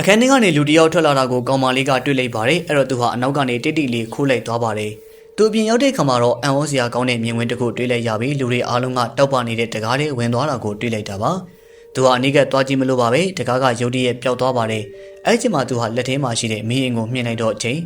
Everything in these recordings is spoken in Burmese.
အခန်းထဲကနေလူတစ်ယောက်ထွက်လာတာကိုကောင်မလေးကတွေ့လိုက်ပါတယ်အဲ့တော့သူဟာအနောက်ကနေတိတိလေးခိုးလိုက်သွားပါတယ်သူအပြင်ရောက်တဲ့ခါမှာတော့အန်ဩစရာကောင်းတဲ့မြင်ကွင်းတစ်ခုတွေ့လိုက်ရပြီးလူတွေအားလုံးကတောက်ပနေတဲ့တကားတွေဝင်သွားတာကိုတွေ့လိုက်တာပါသူဟာအနိကသွားကြည့်မလို့ပါပဲတကားကရုတ်တရက်ပျောက်သွားပါတယ်အဲ့ဒီချိန်မှာသူဟာလက်ထဲမှာရှိတဲ့မီးရင်ကိုမြင်လိုက်တော့အချိန်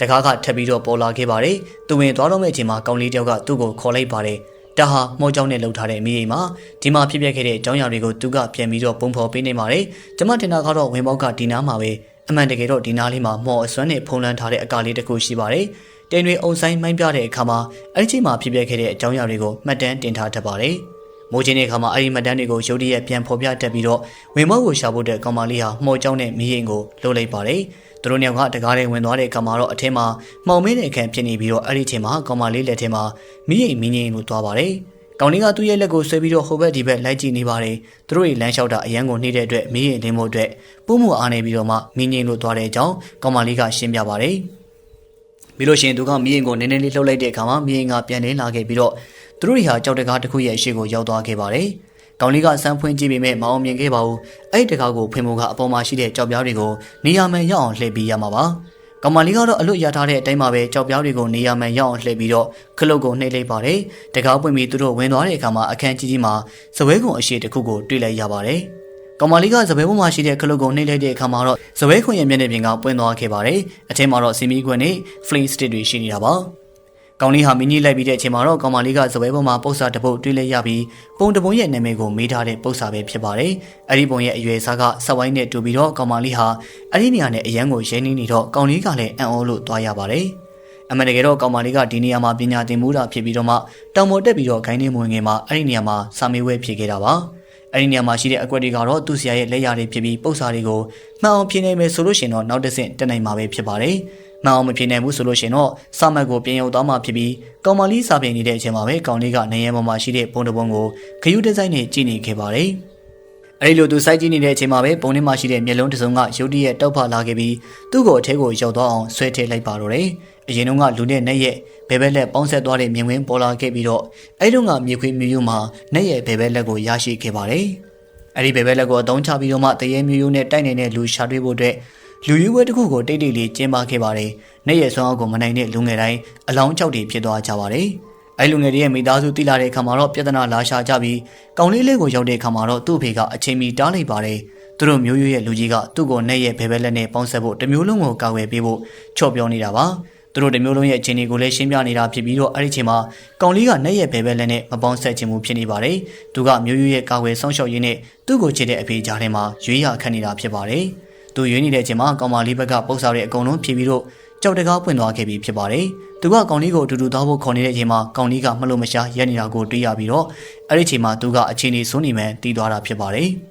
တကားကထပ်ပြီးတော့ပေါ်လာခဲ့ပါတယ်သူဝင်သွားတော့မယ့်အချိန်မှာကောင်လေးတယောက်ကသူ့ကိုခေါ်လိုက်ပါတယ် ဒါဟာမောကြောင်းနဲ့လှုပ်ထားတဲ့မိအိမ်မှာဒီမှာဖြစ်ပျက်ခဲ့တဲ့အကြောင်းအရာတွေကိုသူကပြန်ပြီးတော့ပုံဖော်ပေးနေပါတယ်။ကျမတင်တာကတော့ဝင်ပေါက်ကဒီနားမှာပဲအမှန်တကယ်တော့ဒီနားလေးမှာမော်အစွမ်းနဲ့ဖုံးလန်းထားတဲ့အကာလေးတစ်ခုရှိပါတယ်။တင်တွေအုံဆိုင်မိုင်းပြတဲ့အခါမှာအဲ့ဒီချိန်မှာဖြစ်ပျက်ခဲ့တဲ့အကြောင်းအရာတွေကိုမှတ်တမ်းတင်ထားတတ်ပါတယ်။မိုးချင်းတဲ့အခါမှာအဲ့ဒီမှတ်တမ်းတွေကိုရုတ်တရက်ပြန်ဖော်ပြတတ်ပြီးတော့ဝင်မောက်ကိုရှာဖို့တဲ့ကောင်မလေးဟာမော်ကြောင်းနဲ့မိရင်ကိုလှုပ်လိုက်ပါတယ်။ သူတို့နှစ်ယောက်ကတကားထဲဝင်သွားတဲ့အခါမှာတော့အထင်းမှာမှောင်မဲတဲ့အခန်းဖြစ်နေပြီးတော့အဲ့ဒီချိန်မှာကောင်မလေးလက်ထဲမှာမိရင်မိငိမ့်လို့သွားပါတယ်။ကောင်လေးကသူ့ရဲ့လက်ကိုဆွဲပြီးတော့ဟိုဘက်ဒီဘက်လိုက်ကြည့်နေပါတယ်။သူတို့ရဲ့လမ်းလျှောက်တာအရန်ကိုနှိမ့်တဲ့အတွက်မိရင်လင်းဖို့အတွက်ပုံမှုအားနေပြီးတော့မှမိငိမ့်လို့သွားတဲ့အကြောင်းကောင်မလေးကရှင်းပြပါတယ်။ပြီးလို့ရှိရင်သူကမိရင်ကိုနည်းနည်းလေးလှုပ်လိုက်တဲ့အခါမှာမိရင်ကပြန်လင်းလာခဲ့ပြီးတော့သူတို့တွေဟာကြောက်တကားတစ်ခုရဲ့အရှိကိုရောက်သွားခဲ့ပါတယ်။ ကောင်လေးကစမ်းဖွင့်ကြည့်ပေမဲ့မအောင်မြင်ခဲ့ပါဘူး။အဲ့ဒီတကားကိုဖွင့်ဖို့ကအပေါ်မှာရှိတဲ့ကြောက်ပြားတွေကိုနေရာမှန်ရောက်အောင်လှည့်ပြီးရမှာပါ။ကောင်မလေးကတော့အလွတ်ရထားတဲ့အတိုင်းမှာပဲကြောက်ပြားတွေကိုနေရာမှန်ရောက်အောင်လှည့်ပြီးတော့ခလုတ်ကိုနှိပ်လိုက်ပါတယ်။တကားပွင့်ပြီးသူတို့ဝင်သွားတဲ့အခါမှာအခန်းကြီးကြီးမှာစပွဲကုံအရှိတစ်ခုကိုတွေ့လိုက်ရပါတယ်။ကောင်မလေးကစပွဲပေါ်မှာရှိတဲ့ခလုတ်ကိုနှိပ်လိုက်တဲ့အခါမှာတော့စပွဲခွန်ရဲ့မျက်နှာပြင်ကပွင့်သွားခဲ့ပါတယ်။အထက်မှာတော့စီမီခွန်နဲ့ flame stick တွေရှိနေတာပါ။ ကောင်လေးဟာမင်းကြီးလိုက်ပြီးတဲ့အချိန်မှာတော့ကောင်မလေးကစပွဲပေါ်မှာပု္ပ္ပာတစ်ပုတ်တွေ့လိုက်ရပြီးပုံတပုံရဲ့နာမည်ကိုမေးထားတဲ့ပု္ပ္ပာပဲဖြစ်ပါတယ်။အဲ့ဒီပုံရဲ့အရွယ်စားကစက်ဝိုင်းနဲ့တူပြီးတော့ကောင်မလေးဟာအဲ့ဒီနေရာနဲ့အရန်ကိုရင်းနှီးနေတော့ကောင်လေးကလည်းအံ့ဩလို့သွားရပါတယ်။အမှန်တကယ်တော့ကောင်မလေးကဒီနေရာမှာပညာသင်မှုတာဖြစ်ပြီးတော့မှတောင်ပေါ်တက်ပြီးတော့ဂိုင်းနေမဝင်ငယ်မှာအဲ့ဒီနေရာမှာစာမေးပွဲဖြေခဲ့တာပါ။အဲ့ဒီနေရာမှာရှိတဲ့အကွက်တွေကတော့သူ့ဆရာရဲ့လက်ရာတွေဖြစ်ပြီးပု္ပ္ပာတွေကိုမှန်အောင်ဖြေနိုင်မယ်ဆိုလို့ရှိရင်တော့နောက်တစ်ဆင့်တက်နိုင်မှာပဲဖြစ်ပါတယ်။မှ န်အောင်မဖြေနိုင်ဘူးဆိုလို့ရှိရင်တော့စာမတ်ကိုပြင်ရုပ်သွားမှဖြစ်ပြီးကောင်မလေးစာပြင်နေတဲ့အချိန်မှာပဲကောင်လေးကနေရန်ပေါ်မှာရှိတဲ့ပုံတစ်ပုံကိုခရူးဒီဇိုင်းနဲ့ကြည့်နေခဲ့ပါတယ်။အဲဒီလိုသူစိုက်ကြည့်နေတဲ့အချိန်မှာပဲပုံထဲမှာရှိတဲ့မျက်လုံးတစ်စုံကရုတ်တရက်တောက်ဖလာခဲ့ပြီးသူ့ကိုအထဲကိုရောက်သွားအောင်ဆွဲထည့်လိုက်ပါတော့တယ်။အရင်တုန်းကလူနဲ့နဲ့ရဲ့ဘဲဘဲလက်ပေါင်းဆက်သွားတဲ့မြင်ကွင်းပေါ်လာခဲ့ပြီးတော့အဲဒီတုန်းကမြေခွေမြူယူမှာနဲ့ရဲ့ဘဲဘဲလက်ကိုရရှိခဲ့ပါတယ်။အဲဒီဘဲဘဲလက်ကိုအသုံးချပြီးတော့မှတရေမြူယူနဲ့တိုက်နေတဲ့လူရှာတွေ့ဖို့အတွက် လူယူပွဲတစ်ခုကိုတိတ်တိတ်လေးကျင်းပခဲ့ပါတယ်။နေ့ရက်ဆွမ်းအောက်ကိုမနိုင်တဲ့လူငယ်တိုင်းအလောင်းချောက်တွေဖြစ်သွားကြပါတယ်။အဲလူငယ်တွေရဲ့မိသားစုတိလာတဲ့အခါမှာတော့ပြဿနာလာရှာကြပြီးကောင်လေးလေးကိုရောက်တဲ့အခါမှာတော့သူ့ဖေကအချိန်မီတားလိုက်ပါတယ်။သူတို့မျိုးရိုးရဲ့လူကြီးကသူ့ကိုနဲ့ရဲ့ဘဲဘဲလက်နဲ့ပေါင်းဆက်ဖို့တမျိုးလုံးကိုကာဝယ်ပေးဖို့ချော့ပြောနေတာပါ။သူတို့တမျိုးလုံးရဲ့အခြေအနေကိုလည်းရှင်းပြနေတာဖြစ်ပြီးတော့အဲ့ဒီချိန်မှာကောင်လေးကနဲ့ရဲ့ဘဲဘဲလက်နဲ့မပေါင်းဆက်ခြင်းမှုဖြစ်နေပါတယ်။သူကမျိုးရိုးရဲ့ကာဝယ်ဆောင်ရှောက်ရင်းနဲ့သူ့ကိုချစ်တဲ့အဖေကြားထဲမှာရွေးရခတ်နေတာဖြစ်ပါတယ်။ သူရွေးနေတဲ့အချိန်မှာကောင်မလေးဘက်ကပုတ်စားတဲ့အကုန်လုံးဖြေပြီးတော့ကြောက်တကားပွင့်သွားခဲ့ပြီးဖြစ်ပါတယ်။သူကကောင်လေးကိုအတူတူသားဖို့ခေါ်နေတဲ့အချိန်မှာကောင်လေးကမလို့မရှားရက်နေတာကိုတွေ့ရပြီးတော့အဲ့ဒီအချိန်မှာသူကအချင်းကြီးစိုးနေမှန်တီးသွားတာဖြစ်ပါတယ်။